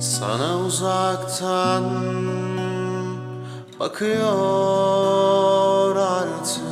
Sana uzaktan bakıyor artık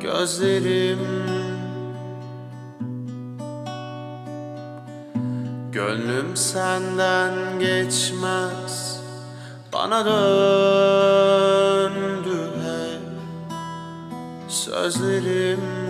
gözlerim. Gönlüm senden geçmez bana döndü hep sözlerim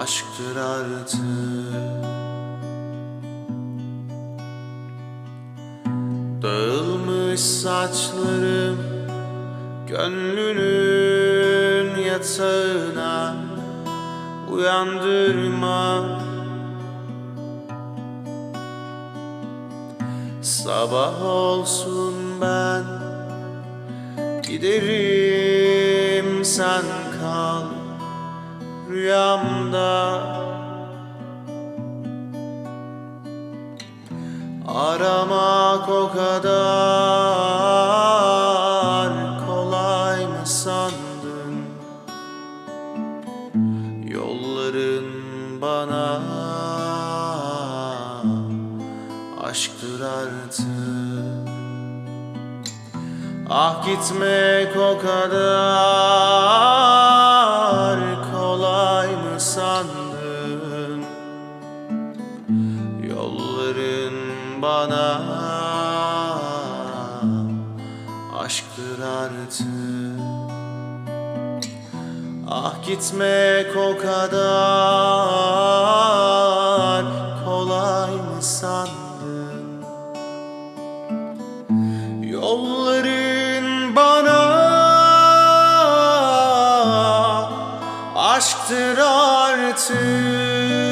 aşktır artık. Dağılmış saçlarım gönlünün yatağına uyandırma. Sabah olsun ben Giderim sen kal rüyamda. Aramak o kadar kolay mı sandın? Yolların bana aşktır artık. Ah gitmek o kadar bana. Aşktır artık. Ah gitmek o kadar. Kolay mı sandın? Yolların bana. Aşktır artık